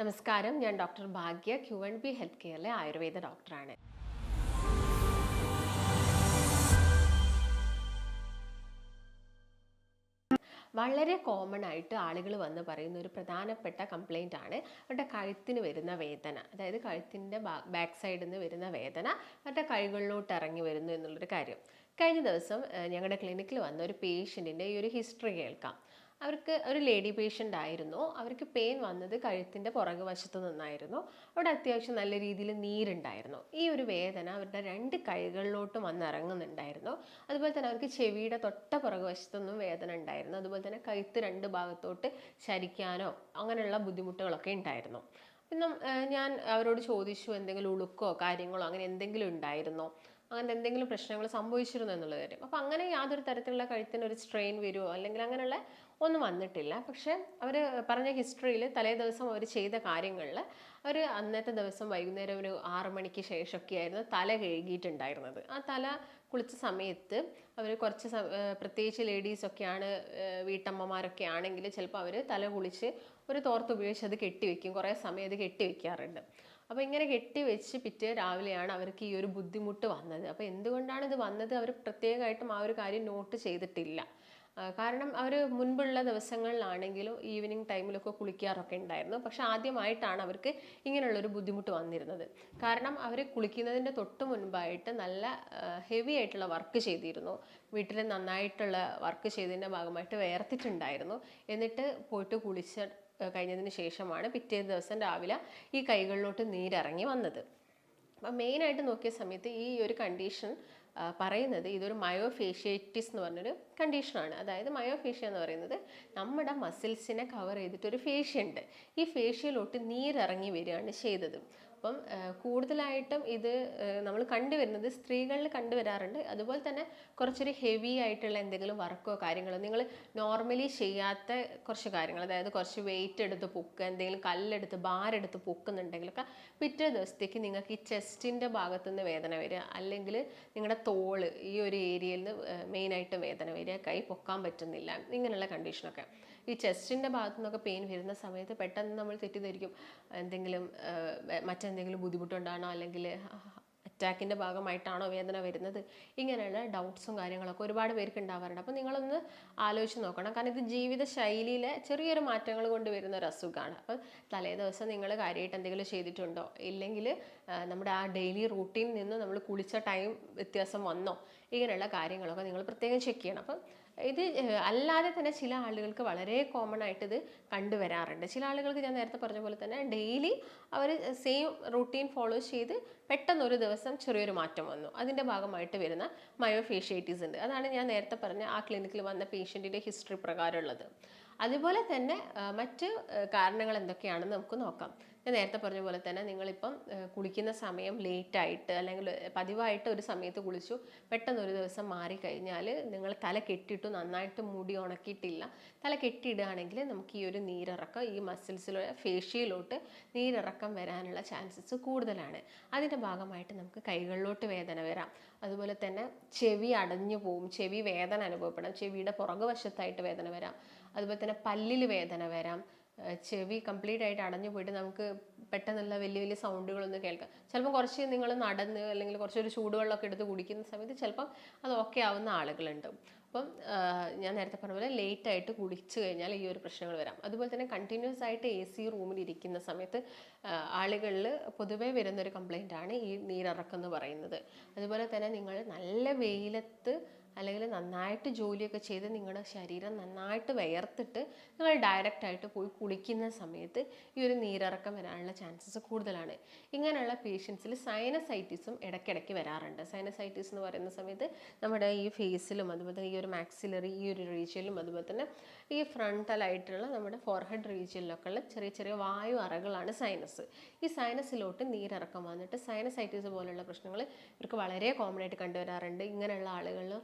നമസ്കാരം. ഞാൻ doctor Bhagya Q N B health കെയറിലെ Ayurveda ഡോക്ടറാണ്. വളരെ കോമൺ ആയിട്ട് ആളുകൾ വന്ന് പറയുന്ന ഒരു പ്രധാനപ്പെട്ട കംപ്ലൈന്റ് ആണ് അവരുടെ കഴുത്തിന് വരുന്ന വേദന. അതായത് കഴുത്തിന്റെ ബാക്ക് സൈഡിൽ നിന്ന് വരുന്ന വേദന അവരുടെ കൈകളിലോട്ട് ഇറങ്ങി വരുന്നു എന്നുള്ളൊരു കാര്യം. കഴിഞ്ഞ ദിവസം ഞങ്ങളുടെ ക്ലിനിക്കിൽ വന്ന ഒരു പേഷ്യന്റിന്റെ ഈ ഒരു ഹിസ്റ്ററി കേൾക്കാം. അവർക്ക് ഒരു ലേഡി പേഷ്യന്റ് ആയിരുന്നു. അവർക്ക് പെയിൻ വന്നത് കഴുത്തിന്റെ പുറകു വശത്ത് നിന്നായിരുന്നു. അവിടെ അത്യാവശ്യം നല്ല രീതിയിൽ നീരുണ്ടായിരുന്നു. ഈ ഒരു വേദന അവരുടെ രണ്ട് കൈകളിലോട്ടും വന്നിറങ്ങുന്നുണ്ടായിരുന്നു. അതുപോലെ തന്നെ അവർക്ക് ചെവിയുടെ തൊട്ട പുറകു വശത്തൊന്നും വേദന ഉണ്ടായിരുന്നു. അതുപോലെ തന്നെ കഴുത്ത് രണ്ട് ഭാഗത്തോട്ട് ശരിക്കാനോ അങ്ങനെയുള്ള ബുദ്ധിമുട്ടുകളൊക്കെ ഉണ്ടായിരുന്നു. ഞാൻ അവരോട് ചോദിച്ചു എന്തെങ്കിലും ഉളുക്കോ കാര്യങ്ങളോ അങ്ങനെ എന്തെങ്കിലും ഉണ്ടായിരുന്നോ? അങ്ങനെ എന്തെങ്കിലും പ്രശ്നങ്ങൾ സംഭവിച്ചിരുന്നു എന്നുള്ള കാര്യം. അപ്പം അങ്ങനെ യാതൊരു തരത്തിലുള്ള കഴുത്തിന് ഒരു സ്ട്രെയിൻ വരുമോ അല്ലെങ്കിൽ അങ്ങനെയുള്ള ഒന്നും വന്നിട്ടില്ല. പക്ഷേ അവർ പറഞ്ഞ ഹിസ്റ്ററിയിൽ തലേ ദിവസം അവർ ചെയ്ത കാര്യങ്ങളിൽ അവർ അന്നത്തെ ദിവസം വൈകുന്നേരം ഒരു ആറ് മണിക്ക് ശേഷമൊക്കെ ആയിരുന്നു തല കഴുകിയിട്ടുണ്ടായിരുന്നത്. ആ തല കുളിച്ച സമയത്ത് അവർ കുറച്ച് പ്രത്യേകിച്ച് ലേഡീസൊക്കെയാണ് വീട്ടമ്മമാരൊക്കെ ആണെങ്കിൽ ചിലപ്പോൾ അവർ തല കുളിച്ച് ഒരു തോർത്ത് ഉപയോഗിച്ച് അത് കെട്ടിവെക്കും. കുറേ സമയം അത് കെട്ടിവെക്കാറുണ്ട്. അപ്പോൾ ഇങ്ങനെ കെട്ടി കെട്ടിവെച്ച് പിറ്റേ രാവിലെയാണ് അവർക്ക് ഈ ഒരു ബുദ്ധിമുട്ട് വന്നത്. അപ്പോൾ എന്തുകൊണ്ടാണ് ഇത് വന്നത്? അവർ പ്രത്യേകമായിട്ടും ആ ഒരു കാര്യം നോട്ട് ചെയ്തിട്ടില്ല. കാരണം അവർ മുൻപുള്ള ദിവസങ്ങളിലാണെങ്കിലും ഈവനിങ് ടൈമിലൊക്കെ കുളിക്കാറൊക്കെ ഉണ്ടായിരുന്നു. പക്ഷെ ആദ്യമായിട്ടാണ് അവർക്ക് ഇങ്ങനെയുള്ളൊരു ബുദ്ധിമുട്ട് വന്നിരുന്നത്. കാരണം അവർ കുളിക്കുന്നതിന്റെ തൊട്ട് മുൻപായിട്ട് നല്ല ഹെവി ആയിട്ടുള്ള വർക്ക് ചെയ്തിരുന്നു. വീട്ടിൽ നന്നായിട്ടുള്ള വർക്ക് ചെയ്തതിന്റെ ഭാഗമായിട്ട് വേർത്തിട്ടുണ്ടായിരുന്നു. എന്നിട്ട് പോയിട്ട് കുളിച്ച കഴിഞ്ഞതിന് ശേഷമാണ് പിറ്റേ ദിവസം രാവിലെ ഈ കൈകളിലോട്ട് നീരിറങ്ങി വന്നത്. അപ്പം മെയിനായിട്ട് നോക്കിയ സമയത്ത് ഈ ഒരു കണ്ടീഷൻ പറയുന്നത് ഇതൊരു മയോഫേഷ്യേറ്റിസ് എന്ന് പറഞ്ഞൊരു കണ്ടീഷനാണ്. അതായത് മയോഫേഷ്യ എന്ന് പറയുന്നത് നമ്മുടെ മസിൽസിനെ കവർ ചെയ്തിട്ടൊരു ഫേഷ്യ ഉണ്ട്. ഈ ഫേഷ്യയിലോട്ട് നീരിറങ്ങി വരികയാണ് ചെയ്തത്. അപ്പം കൂടുതലായിട്ടും ഇത് നമ്മൾ കണ്ടുവരുന്നത് സ്ത്രീകളിൽ കണ്ടുവരാറുണ്ട്. അതുപോലെ തന്നെ കുറച്ചൊരു ഹെവി ആയിട്ടുള്ള എന്തെങ്കിലും വർക്കോ കാര്യങ്ങളോ നിങ്ങൾ നോർമലി ചെയ്യാത്ത കുറച്ച് കാര്യങ്ങൾ അതായത് കുറച്ച് വെയിറ്റ് എടുത്ത് പൊക്കുക എന്തെങ്കിലും കല്ലെടുത്ത് ഭാരെടുത്ത് പൊക്കുന്നുണ്ടെങ്കിലൊക്കെ പിറ്റേ ദിവസത്തേക്ക് നിങ്ങൾക്ക് ഈ ചെസ്റ്റിന്റെ ഭാഗത്തുനിന്ന് വേദന വരിക. അല്ലെങ്കിൽ നിങ്ങളുടെ തോൾ ഈ ഒരു ഏരിയയിൽ നിന്ന് മെയിനായിട്ട് വേദന വരിക കൈ പൊക്കാൻ പറ്റുന്നില്ല ഇങ്ങനെയുള്ള കണ്ടീഷനൊക്കെ ഈ ചെസ്റ്റിന്റെ ഭാഗത്തു നിന്നൊക്കെ പെയിൻ വരുന്ന സമയത്ത് പെട്ടെന്ന് നമ്മൾ തെറ്റിദ്ധരിക്കും. എന്തെങ്കിലും മറ്റെന്തെങ്കിലും ബുദ്ധിമുട്ടുണ്ടാണോ? അല്ലെങ്കിൽ അറ്റാക്കിന്റെ ഭാഗമായിട്ടാണോ വേദന വരുന്നത്? ഇങ്ങനെയുള്ള ഡൗട്ട്സും കാര്യങ്ങളൊക്കെ ഒരുപാട് പേർക്ക് ഉണ്ടാവാറുണ്ട്. അപ്പോൾ നിങ്ങളൊന്ന് ആലോചിച്ച് നോക്കണം. കാരണം ഇത് ജീവിത ശൈലിയിലെ ചെറിയൊരു മാറ്റങ്ങൾ കൊണ്ടുവരുന്ന ഒരു അസുഖമാണ്. അപ്പോൾ തലേ ദിവസം നിങ്ങൾ കാര്യമായിട്ട് എന്തെങ്കിലും ചെയ്തിട്ടുണ്ടോ? ഇല്ലെങ്കിൽ നമ്മുടെ ആ ഡെയിലി റൂട്ടീനിൽ നിന്ന് നമ്മൾ കുളിച്ച ടൈം വ്യത്യാസം വന്നോ? ഇങ്ങനെയുള്ള കാര്യങ്ങളൊക്കെ നിങ്ങൾ പ്രത്യേകം ചെക്ക് ചെയ്യണം. അപ്പം ഇത് അല്ലാതെ തന്നെ ചില ആളുകൾക്ക് വളരെ കോമൺ ആയിട്ട് ഇത് കണ്ടുവരാറുണ്ട്. ചില ആളുകൾക്ക് ഞാൻ നേരത്തെ പറഞ്ഞ പോലെ തന്നെ ഡെയിലി അവർ സെയിം റൂട്ടീൻ ഫോളോ ചെയ്ത് പെട്ടെന്ന് ഒരു ദിവസം ചെറിയൊരു മാറ്റം വന്നു. അതിന്റെ ഭാഗമായിട്ട് വരുന്ന മയോഫേഷ്യേറ്റീസ് ഉണ്ട്. അതാണ് ഞാൻ നേരത്തെ പറഞ്ഞ ആ ക്ലിനിക്കിൽ വന്ന പേഷ്യന്റിന്റെ ഹിസ്റ്ററി പ്രകാരമുള്ളത്. അതുപോലെ തന്നെ മറ്റ് കാരണങ്ങൾ എന്തൊക്കെയാണെന്ന് നമുക്ക് നോക്കാം. ഞാൻ നേരത്തെ പറഞ്ഞ പോലെ തന്നെ നിങ്ങളിപ്പം കുളിക്കുന്ന സമയം ലേറ്റായിട്ട് അല്ലെങ്കിൽ പതിവായിട്ട് ഒരു സമയത്ത് കുളിച്ചു പെട്ടെന്ന് ഒരു ദിവസം മാറിക്കഴിഞ്ഞാൽ നിങ്ങൾ തല കെട്ടിയിട്ടു നന്നായിട്ട് മുടി ഉണക്കിയിട്ടില്ല തല കെട്ടിയിടുകയാണെങ്കിൽ നമുക്ക് ഈ ഒരു നീരിറക്കം ഈ മസിൽസിലോ ഫേഷ്യയിലോട്ട് നീരിറക്കം വരാനുള്ള ചാൻസസ് കൂടുതലാണ്. അതിന്റെ ഭാഗമായിട്ട് നമുക്ക് കൈകളിലോട്ട് വേദന വരാം. അതുപോലെ തന്നെ ചെവി അടഞ്ഞു പോവും ചെവി വേദന അനുഭവപ്പെടാം ചെവിയുടെ പുറകുവശത്തായിട്ട് വേദന വരാം. അതുപോലെ തന്നെ പല്ലിൽ വേദന വരാം. ചെവി കംപ്ലീറ്റ് ആയിട്ട് അടഞ്ഞു പോയിട്ട് നമുക്ക് പെട്ടെന്നുള്ള വലിയ വലിയ സൗണ്ടുകളൊന്നും കേൾക്കാം. ചിലപ്പോൾ കുറച്ച് നിങ്ങൾ നടന്ന് അല്ലെങ്കിൽ കുറച്ചൊരു ചൂടുവെള്ളമൊക്കെ എടുത്ത് കുടിക്കുന്ന സമയത്ത് ചിലപ്പം അത് ഓക്കെ ആവുന്ന ആളുകളുണ്ട്. അപ്പം ഞാൻ നേരത്തെ പറഞ്ഞ പോലെ ലേറ്റ് ആയിട്ട് കുളിച്ച് കഴിഞ്ഞാൽ ഈ ഒരു പ്രശ്നങ്ങൾ വരാം. അതുപോലെ തന്നെ കണ്ടിന്യൂസ് ആയിട്ട് എ സി റൂമിൽ ഇരിക്കുന്ന സമയത്ത് ആളുകളിൽ പൊതുവേ വരുന്നൊരു കംപ്ലൈന്റ് ആണ് ഈ നീരിറക്കം എന്ന് പറയുന്നത്. അതുപോലെ തന്നെ നിങ്ങൾ നല്ല വെയിലത്ത് അല്ലെങ്കിൽ നന്നായിട്ട് ജോലിയൊക്കെ ചെയ്ത് നിങ്ങളുടെ ശരീരം നന്നായിട്ട് വിയർത്തിട്ട് നിങ്ങൾ ഡയറക്റ്റ് ആയിട്ട് പോയി കുളിക്കുന്ന സമയത്ത് ഈ ഒരു നീരിറക്കം വരാനുള്ള ചാൻസസ് കൂടുതലാണ്. ഇങ്ങനെയുള്ള പേഷ്യൻസിൽ സൈനസൈറ്റിസും ഇടയ്ക്കിടയ്ക്ക് വരാറുണ്ട്. സൈനസൈറ്റിസ് എന്ന് പറയുന്ന സമയത്ത് നമ്മുടെ ഈ ഫേസിലും അതുപോലെ തന്നെ ഈ ഒരു മാക്സിലറി ഈ ഒരു റീജിയനിലും അതുപോലെ തന്നെ ഈ ഫ്രണ്ടലായിട്ടുള്ള നമ്മുടെ ഫോർഹെഡ് റീജിയനിലൊക്കെ ഉള്ള ചെറിയ ചെറിയ വായു അറകളാണ് സൈനസ് ഈ സൈനസിലോട്ട് നീരിറക്കം വന്നിട്ട് സൈനസൈറ്റിസ് പോലുള്ള പ്രശ്നങ്ങൾ ഇവർക്ക് വളരെ കോമൺ ആയിട്ട് കണ്ടുവരാറുണ്ട്. ഇങ്ങനെയുള്ള ആളുകളിൽ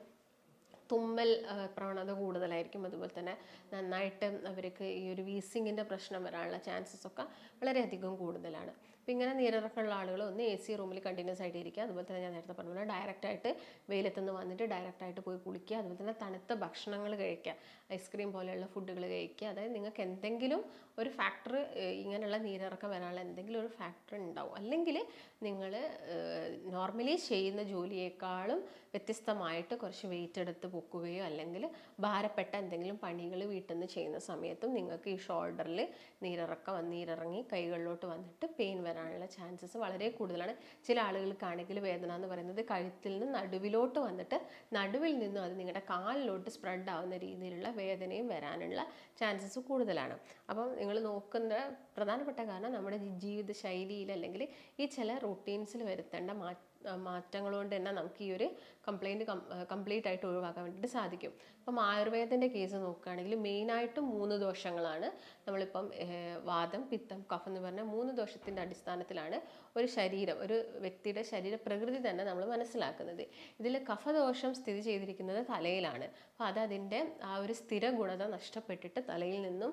തുമ്മൽ പ്രവണത കൂടുതലായിരിക്കും. അതുപോലെ തന്നെ നന്നായിട്ട് അവർക്ക് ഈ ഒരു വീസിങ്ങിന്റെ പ്രശ്നം വരാനുള്ള ചാൻസസ് ഒക്കെ വളരെയധികം കൂടുതലാണ്. അപ്പം ഇങ്ങനെ നീരിറക്കമുള്ള ആളുകൾ ഒന്ന് എ സി റൂമിൽ കണ്ടിന്യൂസ് ആയിട്ട് ഇരിക്കുക. അതുപോലെ തന്നെ ഞാൻ നേരത്തെ പറഞ്ഞ പോലെ ഡയറക്റ്റായിട്ട് വെയിലത്തുനിന്ന് വന്നിട്ട് ഡയറക്റ്റായിട്ട് പോയി കുളിക്കുക. അതുപോലെ തന്നെ തണുത്ത ഭക്ഷണങ്ങൾ കഴിക്കുക. ഐസ്ക്രീം പോലെയുള്ള ഫുഡുകൾ കഴിക്കുക. അതായത് നിങ്ങൾക്ക് എന്തെങ്കിലും ഒരു ഫാക്ടർ ഇങ്ങനെയുള്ള നീരിറക്കം വരാനുള്ള എന്തെങ്കിലും ഒരു ഫാക്ടർ ഉണ്ടാവും. അല്ലെങ്കിൽ നിങ്ങൾ നോർമലി ചെയ്യുന്ന ജോലിയേക്കാളും വ്യത്യസ്തമായിട്ട് കുറച്ച് വെയിറ്റ് എടുത്ത് പൊക്കുകയോ അല്ലെങ്കിൽ ഭാരപ്പെട്ട എന്തെങ്കിലും പണികൾ വീട്ടിൽ നിന്ന് ചെയ്യുന്ന സമയത്തും നിങ്ങൾക്ക് ഈ ഷോൾഡറിൽ നീരിറക്കം നീരിറങ്ങി കൈകളിലോട്ട് വന്നിട്ട് പെയിൻ വരാനുള്ള ചാൻസസ് വളരെ കൂടുതലാണ്. ചില ആളുകൾക്കാണെങ്കിൽ വേദന എന്ന് പറയുന്നത് കഴുത്തിൽ നിന്ന് നടുവിലോട്ട് വന്നിട്ട് നടുവിൽ നിന്നും അത് നിങ്ങളുടെ കാലിലോട്ട് സ്പ്രെഡ് ആവുന്ന രീതിയിലുള്ള വേദനയും വരാനുള്ള ചാൻസസ് കൂടുതലാണ്. അപ്പം നിങ്ങൾ നോക്കുന്ന പ്രധാനപ്പെട്ട കാരണം നമ്മുടെ ജീവിത ശൈലിയിൽ അല്ലെങ്കിൽ ഈ ചില റൂട്ടീൻസിൽ വരുത്തേണ്ട മാറ്റം മാറ്റങ്ങൾ കൊണ്ട് തന്നെ നമുക്ക് ഈ ഒരു കംപ്ലൈന്റ് കംപ്ലീറ്റ് ആയിട്ട് ഒഴിവാക്കാൻ വേണ്ടിയിട്ട് സാധിക്കും. അപ്പം ആയുർവേദത്തിന്റെ കേസ് നോക്കുകയാണെങ്കിൽ മെയിനായിട്ട് മൂന്ന് ദോഷങ്ങളാണ്. നമ്മളിപ്പം വാദം പിത്തം കഫം എന്ന് പറഞ്ഞ മൂന്ന് ദോഷത്തിന്റെ അടിസ്ഥാനത്തിലാണ് ഒരു ശരീരം ഒരു വ്യക്തിയുടെ ശരീര പ്രകൃതി തന്നെ നമ്മൾ മനസ്സിലാക്കുന്നത്. ഇതിൽ കഫദോഷം സ്ഥിതി ചെയ്തിരിക്കുന്നത് തലയിലാണ്. അപ്പോൾ അത് അതിന്റെ ആ ഒരു സ്ഥിര ഗുണത നഷ്ടപ്പെട്ടിട്ട് തലയിൽ നിന്നും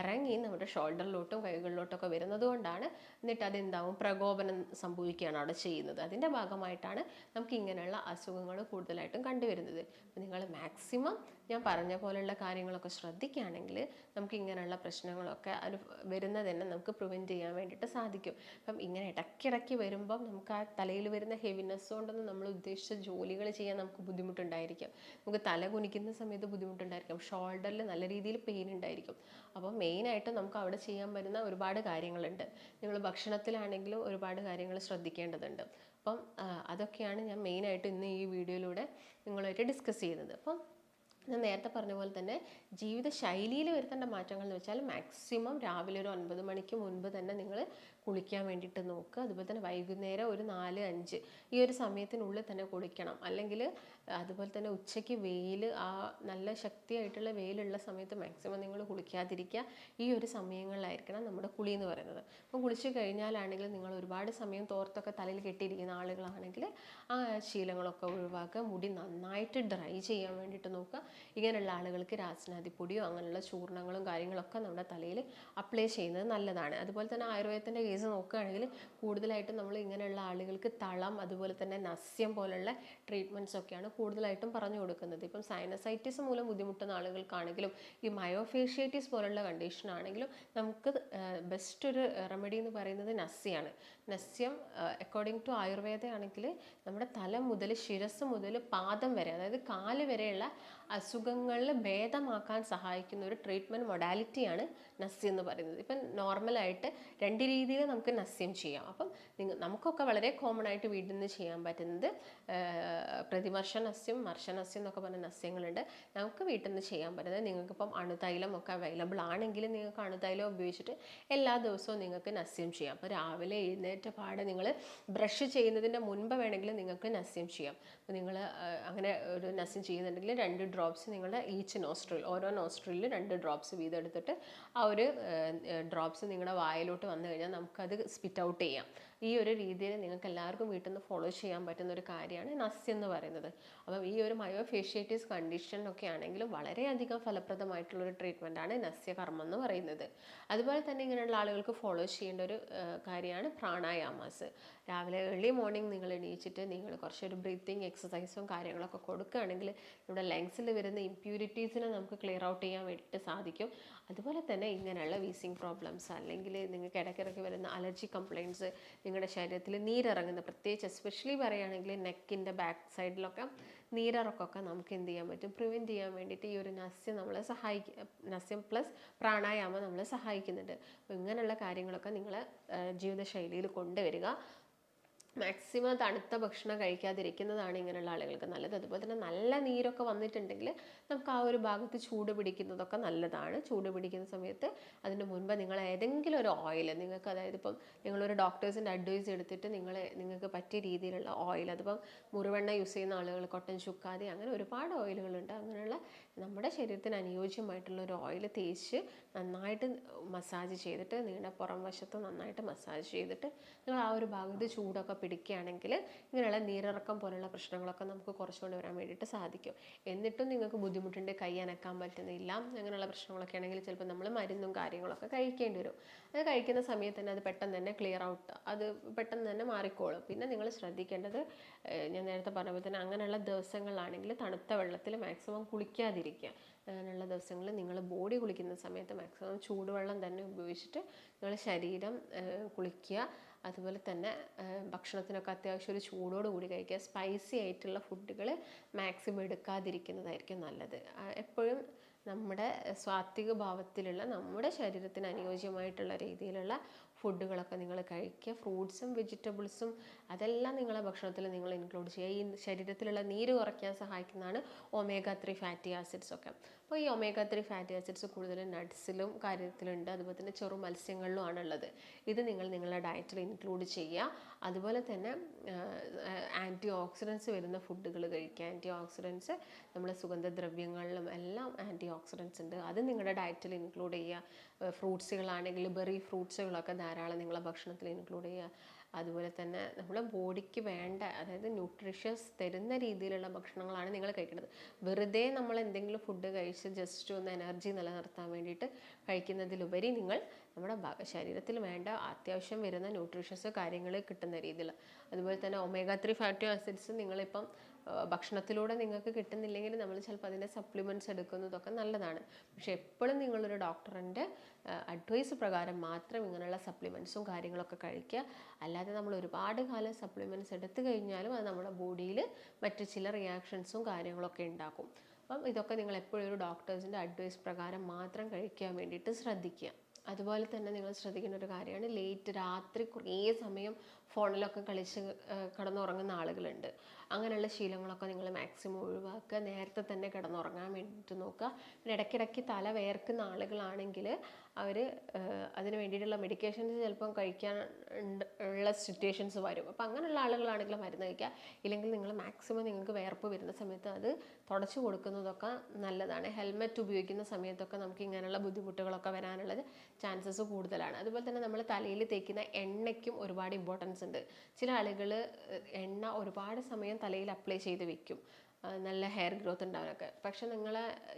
ഇറങ്ങി നമ്മുടെ ഷോൾഡറിലോട്ടും കൈകളിലോട്ടൊക്കെ വരുന്നത് കൊണ്ടാണ്. എന്നിട്ട് അതെന്താവും? പ്രകോപനം സംഭവിക്കുകയാണ് അവിടെ ചെയ്യുന്നത്. അതിന്റെ ഭാഗമായിട്ടാണ് നമുക്ക് ഇങ്ങനെയുള്ള അസുഖങ്ങൾ കൂടുതലായിട്ടും കണ്ടുവരുന്നത്. അപ്പോൾ നിങ്ങൾ മാക്സിമം ഞാൻ പറഞ്ഞ പോലെയുള്ള കാര്യങ്ങളൊക്കെ ശ്രദ്ധിക്കുകയാണെങ്കിൽ നമുക്ക് ഇങ്ങനെയുള്ള പ്രശ്നങ്ങളൊക്കെ അനു വരുന്നത് തന്നെ നമുക്ക് പ്രിവെന്റ് ചെയ്യാൻ വേണ്ടിയിട്ട് സാധിക്കും. അപ്പം ഇങ്ങനെ ഇടയ്ക്കിടയ്ക്ക് വരുമ്പം നമുക്ക് ആ തലയിൽ വരുന്ന ഹെവിനെസ് കൊണ്ടൊന്നും നമ്മൾ ഉദ്ദേശിച്ച ജോലികൾ ചെയ്യാൻ നമുക്ക് ബുദ്ധിമുട്ടുണ്ടായിരിക്കും. നമുക്ക് തല കുനിക്കുന്ന സമയത്ത് ബുദ്ധിമുട്ടുണ്ടായിരിക്കും. ഷോൾഡറിൽ നല്ല രീതിയിൽ പെയിൻ ഉണ്ടായിരിക്കും. അപ്പോൾ മെയിനായിട്ട് നമുക്ക് അവിടെ ചെയ്യാൻ പറ്റുന്ന ഒരുപാട് കാര്യങ്ങളുണ്ട്. നിങ്ങൾ ഭക്ഷണത്തിലാണെങ്കിലും ഒരുപാട് കാര്യങ്ങൾ ശ്രദ്ധിക്കേണ്ടതുണ്ട്. അപ്പം അതൊക്കെയാണ് ഞാൻ മെയിനായിട്ട് ഇന്ന് ഈ വീഡിയോയിലൂടെ നിങ്ങളുമായിട്ട് ഡിസ്കസ് ചെയ്യുന്നത്. അപ്പം ഞാൻ നേരത്തെ പറഞ്ഞ പോലെ തന്നെ ജീവിത ശൈലിയിൽ വരുത്തേണ്ട മാറ്റങ്ങൾ എന്ന് വെച്ചാൽ മാക്സിമം രാവിലെ ഒരു ഒൻപത് മണിക്ക് മുൻപ് തന്നെ നിങ്ങൾ കുളിക്കാൻ വേണ്ടിയിട്ട് നോക്കുക. അതുപോലെ തന്നെ വൈകുന്നേരം ഒരു നാല് അഞ്ച് ഈ ഒരു സമയത്തിനുള്ളിൽ തന്നെ കുളിക്കണം. അല്ലെങ്കിൽ അതുപോലെ തന്നെ ഉച്ചയ്ക്ക് വെയിൽ ആ നല്ല ശക്തിയായിട്ടുള്ള വെയിലുള്ള സമയത്ത് മാക്സിമം നിങ്ങൾ കുളിക്കാതിരിക്കുക. ഈ ഒരു സമയങ്ങളിലായിരിക്കണം നമ്മുടെ കുളി എന്ന് പറയുന്നത്. അപ്പം കുളിച്ച് കഴിഞ്ഞാലാണെങ്കിൽ നിങ്ങൾ ഒരുപാട് സമയം തോർത്തൊക്കെ തലയിൽ കെട്ടിയിരിക്കുന്ന ആളുകളാണെങ്കിൽ ആ ശീലങ്ങളൊക്കെ ഒഴിവാക്കുക. മുടി നന്നായിട്ട് ഡ്രൈ ചെയ്യാൻ വേണ്ടിയിട്ട് നോക്കുക. ഇങ്ങനെയുള്ള ആളുകൾക്ക് രാസനാദിപ്പൊടിയോ അങ്ങനെയുള്ള ചൂർണങ്ങളും കാര്യങ്ങളൊക്കെ നമ്മുടെ തലയിൽ അപ്ലൈ ചെയ്യുന്നത് നല്ലതാണ്. അതുപോലെ തന്നെ ആയുർവേദത്തിന്റെ കേസ് നോക്കുകയാണെങ്കിൽ കൂടുതലായിട്ടും നമ്മൾ ഇങ്ങനെയുള്ള ആളുകൾക്ക് തളം അതുപോലെ തന്നെ നസ്യം പോലുള്ള ട്രീറ്റ്മെന്റ്സ് ഒക്കെയാണ് കൂടുതലായിട്ടും പറഞ്ഞു കൊടുക്കുന്നത്. ഇപ്പം സൈനസൈറ്റിസ് മൂലം ബുദ്ധിമുട്ടുന്ന ആളുകൾക്കാണെങ്കിലും ഈ മയോഫേഷ്യേറ്റിസ് പോലുള്ള കണ്ടീഷൻ ആണെങ്കിലും നമുക്ക് ബെസ്റ്റ് ഒരു റെമഡി എന്ന് പറയുന്നത് നസ്യാണ്. നസ്യം അക്കോർഡിംഗ് ടു ആയുർവേദ ആണെങ്കിൽ നമ്മുടെ തല മുതൽ ശിരസ് മുതൽ പാദം വരെ അതായത് കാൽ വരെയുള്ള അസുഖങ്ങളിൽ ഭേദമാക്കാൻ സഹായിക്കുന്ന ഒരു ട്രീറ്റ്മെന്റ് മൊഡാലിറ്റിയാണ് നസ്യം എന്ന് പറയുന്നത്. ഇപ്പം നോർമലായിട്ട് രണ്ട് രീതിയിൽ നമുക്ക് നസ്യം ചെയ്യാം. അപ്പം നിങ്ങൾ നമുക്കൊക്കെ വളരെ കോമൺ ആയിട്ട് വീട്ടിൽ നിന്ന് ചെയ്യാൻ പറ്റുന്നത് പ്രതിമർശ നസ്യം മർശ നസ്യം എന്നൊക്കെ പറഞ്ഞ നസ്യങ്ങളുണ്ട്. നമുക്ക് വീട്ടിൽ നിന്ന് ചെയ്യാൻ പറ്റുന്നത് നിങ്ങൾക്കിപ്പം അണുതൈലം ഒക്കെ അവൈലബിൾ ആണെങ്കിൽ നിങ്ങൾക്ക് അണുതൈലം ഉപയോഗിച്ചിട്ട് എല്ലാ ദിവസവും നിങ്ങൾക്ക് നസ്യം ചെയ്യാം. അപ്പോൾ രാവിലെ എഴുന്നേറ്റ പാടെ നിങ്ങൾ ബ്രഷ് ചെയ്യുന്നതിന്റെ മുൻപ് വേണമെങ്കിൽ നിങ്ങൾക്ക് നസ്യം ചെയ്യാം. അപ്പോൾ നിങ്ങൾ അങ്ങനെ ഒരു നസ്യം ചെയ്യുന്നുണ്ടെങ്കിൽ രണ്ട് ഡ്രോപ്സ് നിങ്ങളുടെ ഈച്ച് നോസ്ട്രിൽ ഓരോ നോസ്ട്രിലിൽ രണ്ട് ഡ്രോപ്സ് വീതം എടുത്തിട്ട് ആ ഒരു ഡ്രോപ്സ് നിങ്ങളുടെ വായിലോട്ട് വന്നു കഴിഞ്ഞാൽ നമുക്കത് സ്പിറ്റ് ഔട്ട് ചെയ്യാം. ഈ ഒരു രീതിയിൽ നിങ്ങൾക്ക് എല്ലാവർക്കും വീട്ടിൽ നിന്ന് ഫോളോ ചെയ്യാൻ പറ്റുന്ന ഒരു കാര്യമാണ് നസ്യം എന്ന് പറയുന്നത്. അപ്പം ഈ ഒരു മയോഫേഷ്യേറ്റീസ് കണ്ടീഷനൊക്കെ ആണെങ്കിലും വളരെയധികം ഫലപ്രദമായിട്ടുള്ള ഒരു ട്രീറ്റ്മെന്റ് ആണ് നസ്യകർമ്മം എന്ന് പറയുന്നത്. അതുപോലെ തന്നെ ഇങ്ങനെയുള്ള ആളുകൾക്ക് ഫോളോ ചെയ്യേണ്ട ഒരു കാര്യമാണ് പ്രാണായാമാസ്. രാവിലെ ഏർലി മോർണിംഗ് നിങ്ങൾ എണീച്ചിട്ട് നിങ്ങൾ കുറച്ചൊരു ബ്രീത്തിങ് എക്സസൈസും കാര്യങ്ങളൊക്കെ കൊടുക്കുകയാണെങ്കിൽ നമ്മുടെ ലങ്സിൽ വരുന്ന ഇമ്പ്യൂരിറ്റീസിനെ നമുക്ക് ക്ലിയർ ഔട്ട് ചെയ്യാൻ വേണ്ടിയിട്ട് സാധിക്കും. അതുപോലെ തന്നെ ഇങ്ങനെയുള്ള വീസിങ് പ്രോബ്ലംസ് അല്ലെങ്കിൽ നിങ്ങൾക്ക് ഇടയ്ക്കിടയ്ക്ക് വരുന്ന അലർജി കംപ്ലയിന്റ്സ് നിങ്ങളുടെ ശരീരത്തിൽ നീരിറങ്ങുന്ന പ്രത്യേകിച്ച് എസ്പെഷ്യലി പറയുകയാണെങ്കിൽ നെക്കിന്റെ ബാക്ക് സൈഡിലൊക്കെ നീരിറക്കമൊക്കെ നമുക്ക് എന്ത് ചെയ്യാൻ പറ്റും? പ്രിവെന്റ് ചെയ്യാൻ വേണ്ടിയിട്ട് ഈ ഒരു നസ്യം നമ്മളെ സഹായിക്കും നസ്യം പ്ലസ് പ്രാണായാമം നമ്മളെ സഹായിക്കുന്നുണ്ട്. അപ്പോൾ ഇങ്ങനെയുള്ള കാര്യങ്ങളൊക്കെ നിങ്ങൾ ജീവിതശൈലിയിൽ കൊണ്ടുവരിക. മാക്സിമം തണുത്ത ഭക്ഷണം കഴിക്കാതിരിക്കുന്നതാണ് ഇങ്ങനെയുള്ള ആളുകൾക്ക് നല്ലത്. അതുപോലെ തന്നെ നല്ല നീരൊക്കെ വന്നിട്ടുണ്ടെങ്കിൽ നമുക്ക് ആ ഒരു ഭാഗത്ത് ചൂട് പിടിക്കുന്നതൊക്കെ നല്ലതാണ്. ചൂട് പിടിക്കുന്ന സമയത്ത് അതിന് മുൻപ് നിങ്ങൾ ഏതെങ്കിലും ഒരു ഓയിൽ നിങ്ങൾക്ക് അതായത് ഇപ്പം നിങ്ങളൊരു ഡോക്ടേഴ്സിന്റെ അഡ്വൈസ് എടുത്തിട്ട് നിങ്ങൾ നിങ്ങൾക്ക് പറ്റിയ രീതിയിലുള്ള ഓയിൽ അതിപ്പം മുറിവെണ്ണ യൂസ് ചെയ്യുന്ന ആളുകൾ കൊട്ടൻ ചുക്കാതി അങ്ങനെ ഒരുപാട് ഓയിലുകളുണ്ട് അങ്ങനെയുള്ള നമ്മുടെ ശരീരത്തിന് അനുയോജ്യമായിട്ടുള്ള ഒരു ഓയിൽ തേച്ച് നന്നായിട്ട് മസാജ് ചെയ്തിട്ട് നിങ്ങളുടെ പുറം വശത്ത് നന്നായിട്ട് മസാജ് ചെയ്തിട്ട് നിങ്ങൾ ആ ഒരു ഭാഗത്ത് ചൂടൊക്കെ പിടിക്കുകയാണെങ്കിൽ ഇങ്ങനെയുള്ള നീരിറക്കം പോലുള്ള പ്രശ്നങ്ങളൊക്കെ നമുക്ക് കുറച്ചുകൊണ്ട് വരാൻ വേണ്ടിയിട്ട് സാധിക്കും. എന്നിട്ടും നിങ്ങൾക്ക് ബുദ്ധിമുട്ടുണ്ട് കൈ അനക്കാൻ പറ്റുന്നില്ല അങ്ങനെയുള്ള പ്രശ്നങ്ങളൊക്കെ ആണെങ്കിൽ ചിലപ്പോൾ നമ്മൾ മരുന്നും കാര്യങ്ങളൊക്കെ കഴിക്കേണ്ടി വരും. അത് കഴിക്കുന്ന സമയത്ത് തന്നെ അത് പെട്ടെന്ന് തന്നെ ക്ലിയർ ഔട്ട് അത് പെട്ടെന്ന് തന്നെ മാറിക്കോളും. പിന്നെ നിങ്ങൾ ശ്രദ്ധിക്കേണ്ടത് ഞാൻ നേരത്തെ പറഞ്ഞ പോലെ തന്നെ അങ്ങനെയുള്ള ദിവസങ്ങളിലാണെങ്കിൽ തണുത്ത വെള്ളത്തിൽ മാക്സിമം കുളിക്കാതിരിക്കുക. അങ്ങനെയുള്ള ദിവസങ്ങളിൽ നിങ്ങൾ ബോഡി കുളിക്കുന്ന സമയത്ത് മാക്സിമം ചൂടുവെള്ളം തന്നെ ഉപയോഗിച്ചിട്ട് നിങ്ങൾ ശരീരം കുളിക്കുക. അതുപോലെ തന്നെ ഭക്ഷണത്തിനൊക്കെ അത്യാവശ്യം ഒരു ചൂടോട് കൂടി കഴിക്കുക സ്പൈസി ആയിട്ടുള്ള ഫുഡുകൾ മാക്സിമം എടുക്കാതിരിക്കുന്നതായിരിക്കും നല്ലത്. എപ്പോഴും നമ്മുടെ സ്വാത്വിക ഭാവത്തിലുള്ള നമ്മുടെ ശരീരത്തിന് അനുയോജ്യമായിട്ടുള്ള രീതിയിലുള്ള ഫുഡുകളൊക്കെ നിങ്ങൾ കഴിക്കുക. ഫ്രൂട്ട്സും വെജിറ്റബിൾസും അതെല്ലാം നിങ്ങളെ ഭക്ഷണത്തിൽ നിങ്ങൾ ഇൻക്ലൂഡ് ചെയ്യുക. ഈ ശരീരത്തിലുള്ള നീര് കുറയ്ക്കാൻ സഹായിക്കുന്നതാണ് ഒമേഗ ത്രീ ഫാറ്റി ആസിഡ്സ് ഒക്കെ. അപ്പോൾ ഈ ഒമേഗ ത്രീ ഫാറ്റി ആസിഡ്സ് കൂടുതലും നട്ട്സിലും കാര്യത്തിലുണ്ട്. അതുപോലെ തന്നെ ചെറു മത്സ്യങ്ങളിലും ആണുള്ളത് ഇത് നിങ്ങൾ നിങ്ങളുടെ ഡയറ്റിൽ ഇൻക്ലൂഡ് ചെയ്യുക. അതുപോലെ തന്നെ ആന്റി ഓക്സിഡൻസ് വരുന്ന ഫുഡുകൾ കഴിക്കുക. ആന്റി ഓക്സിഡൻസ് നമ്മുടെ സുഗന്ധദ്രവ്യങ്ങളിലും എല്ലാം ആന്റി ഓക്സിഡൻസ് ഉണ്ട്. അത് നിങ്ങളുടെ ഡയറ്റിൽ ഇൻക്ലൂഡ് ചെയ്യുക. ഫ്രൂട്ട്സുകളാണെങ്കിൽ ബെറി ഫ്രൂട്ട്സുകളൊക്കെ ധാരാളം നിങ്ങളുടെ ഭക്ഷണത്തിൽ ഇൻക്ലൂഡ് ചെയ്യുക. അതുപോലെ തന്നെ നമ്മുടെ ബോഡിക്ക് വേണ്ട അതായത് ന്യൂട്രീഷ്യസ് തരുന്ന രീതിയിലുള്ള ഭക്ഷണങ്ങളാണ് നിങ്ങൾ കഴിക്കുന്നത് വെറുതെ നമ്മൾ എന്തെങ്കിലും ഫുഡ് കഴിച്ച് ജസ്റ്റ് ഒന്ന് എനർജി നിലനിർത്താൻ വേണ്ടിയിട്ട് കഴിക്കുന്നതിലുപരി നിങ്ങൾ നമ്മുടെ ശരീരത്തിൽ വേണ്ട അത്യാവശ്യം വരുന്ന ന്യൂട്രീഷ്യസ് കാര്യങ്ങൾ കിട്ടുന്ന രീതിയിൽ അതുപോലെ തന്നെ ഒമേഗ ത്രീ ഫാറ്റി ആസിഡ്സ് നിങ്ങളിപ്പം ഭക്ഷണത്തിലൂടെ നിങ്ങൾക്ക് കിട്ടുന്നില്ലെങ്കിൽ നമ്മൾ ചിലപ്പോൾ അതിന്റെ സപ്ലിമെന്റ്സ് എടുക്കുന്നതൊക്കെ നല്ലതാണ്. പക്ഷെ എപ്പോഴും നിങ്ങളൊരു ഡോക്ടറിന്റെ അഡ്വൈസ് പ്രകാരം മാത്രം ഇങ്ങനെയുള്ള സപ്ലിമെന്റ്സും കാര്യങ്ങളൊക്കെ കഴിക്കുക. അല്ലാതെ നമ്മൾ ഒരുപാട് കാലം സപ്ലിമെന്റ്സ് എടുത്തു കഴിഞ്ഞാലും അത് നമ്മുടെ ബോഡിയിൽ മറ്റ് ചില റിയാക്ഷൻസും കാര്യങ്ങളൊക്കെ ഉണ്ടാക്കും. അപ്പം ഇതൊക്കെ നിങ്ങൾ എപ്പോഴും ഒരു ഡോക്ടേഴ്സിന്റെ അഡ്വൈസ് പ്രകാരം മാത്രം കഴിക്കാൻ വേണ്ടിയിട്ട് ശ്രദ്ധിക്കുക. അതുപോലെ തന്നെ നിങ്ങൾ ശ്രദ്ധിക്കേണ്ട ഒരു കാര്യമാണ് ലേറ്റ് രാത്രി കുറേ സമയം ഫോണിലൊക്കെ കളിച്ച് കിടന്നുറങ്ങുന്ന ആളുകളുണ്ട്. അങ്ങനെയുള്ള ശീലങ്ങളൊക്കെ നിങ്ങൾ മാക്സിമം ഒഴിവാക്കുക. നേരത്തെ തന്നെ കിടന്നുറങ്ങാൻ വേണ്ടിയിട്ട് നോക്കുക. പിന്നെ ഇടയ്ക്കിടയ്ക്ക് തല വേർക്കുന്ന ആളുകളാണെങ്കിൽ അവർ അതിന് വേണ്ടിയിട്ടുള്ള മെഡിക്കേഷൻസ് ചിലപ്പം കഴിക്കാൻ ഉള്ള സിറ്റുവേഷൻസ് വരും. അപ്പോൾ അങ്ങനെയുള്ള ആളുകളാണെങ്കിൽ മരുന്ന് കഴിക്കുക. ഇല്ലെങ്കിൽ നിങ്ങൾ മാക്സിമം നിങ്ങൾക്ക് വേർപ്പ് വരുന്ന സമയത്ത് അത് തുടച്ചു കൊടുക്കുന്നതൊക്കെ നല്ലതാണ്. ഹെൽമെറ്റ് ഉപയോഗിക്കുന്ന സമയത്തൊക്കെ നമുക്ക് ഇങ്ങനെയുള്ള ബുദ്ധിമുട്ടുകളൊക്കെ വരാനുള്ളത് ചാൻസസ് കൂടുതലാണ്. അതുപോലെ തന്നെ നമ്മൾ തലയിൽ തേക്കുന്ന എണ്ണയ്ക്കും ഒരുപാട് ഇമ്പോർട്ടൻസ് ഉണ്ട്. ചില ആളുകൾ എണ്ണ ഒരുപാട് സമയം തലയിൽ അപ്ലൈ ചെയ്ത് വെക്കും. നല്ല ഹെയർ ഗ്രോത്ത് ഉണ്ടാവാനൊക്കെ. പക്ഷെ നിങ്ങൾ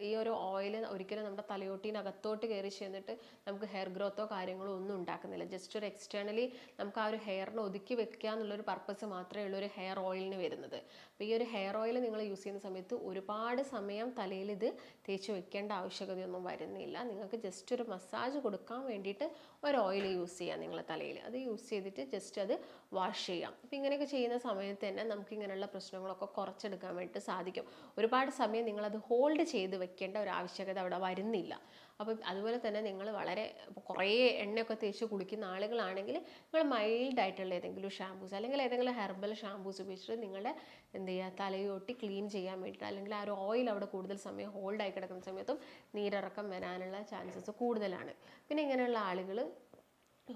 ഈ ഒരു ഓയിൽ ഒരിക്കലും നമ്മുടെ തലയോട്ടിനകത്തോട്ട് കയറി ചെന്നിട്ട് നമുക്ക് ഹെയർ ഗ്രോത്തോ കാര്യങ്ങളോ ഒന്നും ഉണ്ടാക്കുന്നില്ല. ജസ്റ്റ് ഒരു എക്സ്റ്റേണലി നമുക്ക് ആ ഒരു ഹെയറിനെ ഒതുക്കി വെക്കുക എന്നുള്ളൊരു പർപ്പസ് മാത്രമേ ഉള്ളൂ ഒരു ഹെയർ ഓയിലിന് വരുന്നത്. അപ്പോൾ ഈ ഒരു ഹെയർ ഓയിൽ നിങ്ങൾ യൂസ് ചെയ്യുന്ന സമയത്ത് ഒരുപാട് സമയം തലയിൽ ഇത് തേച്ച് വെക്കേണ്ട ആവശ്യകതയൊന്നും വരുന്നില്ല. നിങ്ങൾക്ക് ജസ്റ്റ് ഒരു മസാജ് കൊടുക്കാൻ വേണ്ടിയിട്ട് ഒരു ഓയിൽ യൂസ് ചെയ്യാം നിങ്ങളെ തലയിൽ. അത് യൂസ് ചെയ്തിട്ട് ജസ്റ്റ് അത് വാഷ് ചെയ്യാം. അപ്പോൾ ഇങ്ങനെയൊക്കെ ചെയ്യുന്ന സമയത്ത് തന്നെ നമുക്ക് ഇങ്ങനെയുള്ള പ്രശ്നങ്ങളൊക്കെ കുറച്ചെടുക്കാൻ വേണ്ടിയിട്ട് സാധിക്കും. ഒരുപാട് സമയം നിങ്ങളത് ഹോൾഡ് ചെയ്ത് വെക്കേണ്ട ഒരു ആവശ്യകത അവിടെ വരുന്നില്ല. അപ്പോൾ അതുപോലെ തന്നെ നിങ്ങൾ വളരെ കുറേ എണ്ണയൊക്കെ തേച്ച് കുളിക്കുന്ന ആളുകളാണെങ്കിൽ നിങ്ങൾ മൈൽഡായിട്ടുള്ള ഏതെങ്കിലും ഷാമ്പൂസ് അല്ലെങ്കിൽ ഏതെങ്കിലും ഹെർബൽ ഷാമ്പൂസ് ഉപയോഗിച്ചിട്ട് നിങ്ങളുടെ എന്ത് ചെയ്യുക തലയോട്ടി ക്ലീൻ ചെയ്യാൻ വേണ്ടിയിട്ട് അല്ലെങ്കിൽ ആ ഒരു ഓയിൽ അവിടെ കൂടുതൽ സമയം ഹോൾഡായി കിടക്കുന്ന സമയത്തും നീരിറക്കം വരാനുള്ള ചാൻസസ് കൂടുതലാണ്. പിന്നെ ഇങ്ങനെയുള്ള ആളുകൾ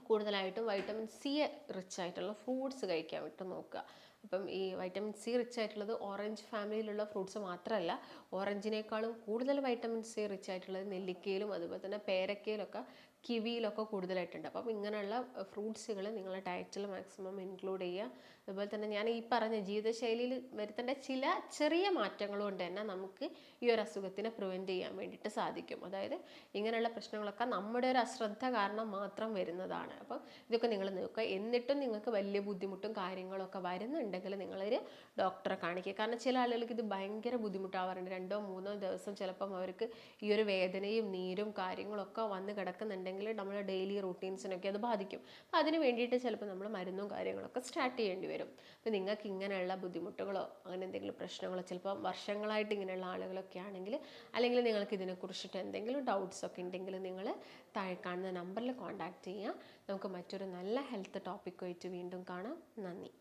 കൂടുതലായിട്ടും വൈറ്റമിൻ സി റിച്ച് ആയിട്ടുള്ള ഫ്രൂട്ട്സ് കഴിക്കാൻ വേണ്ടി നോക്കുക. അപ്പം ഈ വൈറ്റമിൻ സി റിച്ച് ആയിട്ടുള്ളത് ഓറഞ്ച് ഫാമിലിയിലുള്ള ഫ്രൂട്ട്സ് മാത്രമല്ല ഓറഞ്ചിനേക്കാളും കൂടുതൽ വൈറ്റമിൻ സി റിച്ച് ആയിട്ടുള്ളത് നെല്ലിക്കയിലും അതുപോലെ തന്നെ പേരക്കയിലൊക്കെ കിവിയിലൊക്കെ കൂടുതലായിട്ടുണ്ട്. അപ്പം ഇങ്ങനെയുള്ള ഫ്രൂട്ട്സുകൾ നിങ്ങളുടെ ഡയറ്റിൽ മാക്സിമം ഇൻക്ലൂഡ് ചെയ്യുക. അതുപോലെ തന്നെ ഞാൻ ഈ പറഞ്ഞ ജീവിതശൈലിയിൽ വരുത്തേണ്ട ചില ചെറിയ മാറ്റങ്ങൾ കൊണ്ട് തന്നെ നമുക്ക് ഈ ഒരു അസുഖത്തിനെ പ്രിവെന്റ് ചെയ്യാൻ വേണ്ടിയിട്ട് സാധിക്കും. അതായത് ഇങ്ങനെയുള്ള പ്രശ്നങ്ങളൊക്കെ നമ്മുടെ ഒരു അശ്രദ്ധ കാരണം മാത്രം വരുന്നതാണ്. അപ്പം ഇതൊക്കെ നിങ്ങൾ നോക്കുക. എന്നിട്ടും നിങ്ങൾക്ക് വലിയ ബുദ്ധിമുട്ടും കാര്യങ്ങളൊക്കെ വരുന്നുണ്ടെങ്കിൽ നിങ്ങളൊരു ഡോക്ടറെ കാണിക്കുക. കാരണം ചില ആളുകൾക്ക് ഇത് ഭയങ്കര ബുദ്ധിമുട്ടാവാറുണ്ട്. രണ്ടോ മൂന്നോ ദിവസം ചിലപ്പം അവർക്ക് ഈ ഒരു വേദനയും നീരും കാര്യങ്ങളൊക്കെ വന്ന് കിടക്കുന്നുണ്ടെങ്കിൽ നമ്മുടെ ഡെയിലി റൂട്ടീൻസിനൊക്കെ അത് ബാധിക്കും. അപ്പോൾ അതിന് വേണ്ടിയിട്ട് ചിലപ്പോൾ നമ്മൾ മരുന്നും കാര്യങ്ങളൊക്കെ സ്റ്റാർട്ട് ചെയ്യേണ്ടി വരും. അപ്പോൾ നിങ്ങൾക്ക് ഇങ്ങനെയുള്ള ബുദ്ധിമുട്ടുകളോ അങ്ങനെ എന്തെങ്കിലും പ്രശ്നങ്ങളോ ചിലപ്പോൾ വർഷങ്ങളായിട്ട് ഇങ്ങനെയുള്ള ആളുകളൊക്കെ ആണെങ്കിൽ അല്ലെങ്കിൽ നിങ്ങൾക്ക് ഇതിനെക്കുറിച്ചിട്ട് എന്തെങ്കിലും ഡൗട്ട്സ് ഒക്കെ ഉണ്ടെങ്കിൽ നിങ്ങൾ താഴെ കാണുന്ന നമ്പറിൽ കോൺടാക്റ്റ് ചെയ്യുക. നമുക്ക് മറ്റൊരു നല്ല ഹെൽത്ത് ടോപ്പിക്കുമായിട്ട് വീണ്ടും കാണാം. നന്ദി.